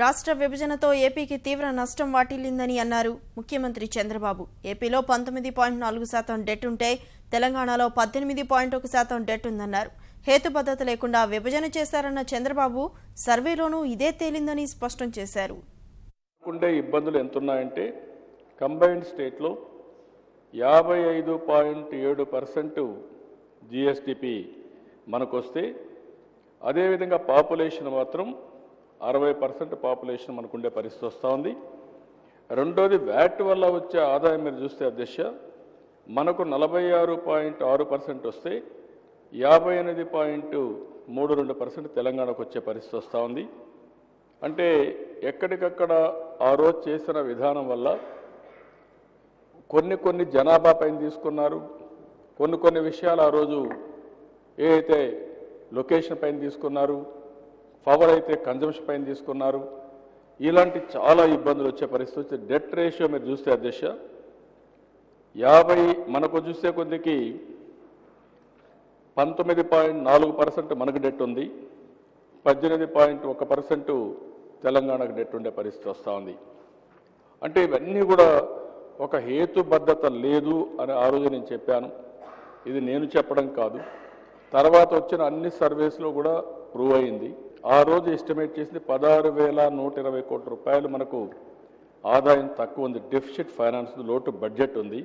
రాష్ట్ర విభజనతో ఏపీకి తీవ్ర నష్టం వాటిల్లిందని అన్నారు ముఖ్యమంత్రి చంద్రబాబు. ఏపీలో పంతొమ్మిది పాయింట్ నాలుగు శాతం డెట్ ఉంటే తెలంగాణలో పద్దెనిమిది పాయింట్ ఒక శాతం డెట్ ఉందన్నారు. హేతుబద్ధత లేకుండా విభజన చేశారన్న చంద్రబాబు సర్వేలోనూ ఇదే తేలిందని స్పష్టం చేశారు. ఉండే ఇబ్బందులు ఎంతున్నాయంటే కంబైన్డ్ స్టేట్లో యాభై ఐదు పాయింట్ ఏడు పర్సెంట్ జిఎస్టిపి మనకొస్తే అదేవిధంగా పాపులేషన్ మాత్రం అరవై పర్సెంట్ పాపులేషన్ మనకుండే పరిస్థితి వస్తూ ఉంది. రెండోది వ్యాట్ వల్ల వచ్చే ఆదాయం మీరు చూస్తే అధ్యక్ష మనకు నలభై ఆరు పాయింట్ ఆరు పర్సెంట్ వస్తే యాభై ఎనిమిది పాయింట్ మూడు రెండు పర్సెంట్ తెలంగాణకు వచ్చే పరిస్థితి వస్తూ ఉంది. అంటే ఎక్కడికక్కడ ఆ రోజు చేసిన విధానం వల్ల కొన్ని కొన్ని జనాభా పైన తీసుకున్నారు. కొన్ని కొన్ని విషయాలు ఆ రోజు ఏ అయితే లొకేషన్ పైన తీసుకున్నారు పవర్ అయితే కన్జంప్షన్ పైన తీసుకున్నారు. ఇలాంటి చాలా ఇబ్బందులు వచ్చే పరిస్థితి డెట్ రేషియో మీరు చూస్తే అధ్యక్ష యాభై మనకు చూస్తే కొద్దికి పంతొమ్మిది పాయింట్ నాలుగు పర్సెంట్ మనకు డెట్ ఉంది. పద్దెనిమిది పాయింట్ ఒక పర్సెంట్ తెలంగాణకు డెట్ ఉండే పరిస్థితి వస్తూ ఉంది. అంటే ఇవన్నీ కూడా ఒక హేతుబద్ధత లేదు అని ఆ రోజు నేను చెప్పాను. ఇది నేను చెప్పడం కాదు. తర్వాత వచ్చిన అన్ని సర్వేస్లో కూడా ప్రూవ్ అయింది. ఆ రోజు ఎస్టిమేట్ చేసింది పదహారు వేల నూట ఇరవై కోట్ల రూపాయలు మనకు ఆదాయం తక్కువ ఉంది. డెఫిసిట్ ఫైనాన్స్ లోటు బడ్జెట్ ఉంది.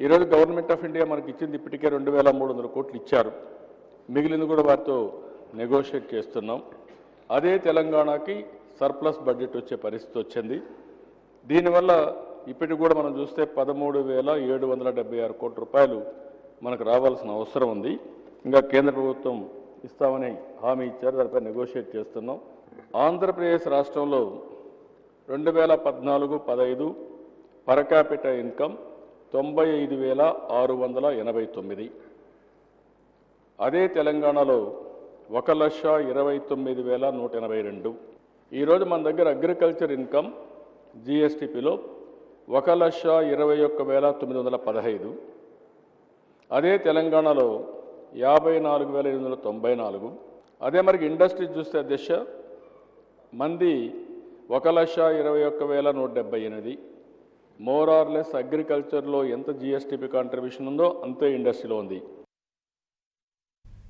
ఈరోజు గవర్నమెంట్ ఆఫ్ ఇండియా మనకి ఇచ్చింది ఇప్పటికే రెండు వేల మూడు వందల కోట్లు ఇచ్చారు. మిగిలింది కూడా వారితో నెగోషియేట్ చేస్తున్నాం. అదే తెలంగాణకి సర్ప్లస్ బడ్జెట్ వచ్చే పరిస్థితి వచ్చింది. దీనివల్ల ఇప్పటికి కూడా మనం చూస్తే పదమూడు వేల ఏడు వందల డెబ్బై ఆరు కోట్ల రూపాయలు మనకు రావాల్సిన అవసరం ఉంది. ఇంకా కేంద్ర ప్రభుత్వం ఇస్తామని హామీ ఇచ్చారు. దానిపై నెగోషియేట్ చేస్తున్నాం. ఆంధ్రప్రదేశ్ రాష్ట్రంలో రెండు వేల పద్నాలుగు పదహైదు పరకాపిట ఇన్కమ్ తొంభై ఐదు వేల ఆరు వందల ఎనభై తొమ్మిది. అదే తెలంగాణలో ఒక లక్ష ఇరవై తొమ్మిది వేల నూట ఎనభై రెండు. ఈరోజు మన దగ్గర అగ్రికల్చర్ ఇన్కమ్ జిఎస్టిపిలో ఒక లక్ష ఇరవై ఒక్క వేల తొమ్మిది వందల పదహైదు. అదే తెలంగాణలో యాభై నాలుగు వేల ఎనిమిది వందల తొంభై నాలుగు. అదే మనకి ఇండస్ట్రీ చూస్తే దిశ మంది ఒక లక్ష ఇరవై ఒక్క వేల నూట డెబ్బై ఎనిమిది. మోర్ ఆర్ లెస్ అగ్రికల్చర్లో ఎంత జిఎస్టిపి కాంట్రిబ్యూషన్ ఉందో అంతే ఇండస్ట్రీలో ఉంది.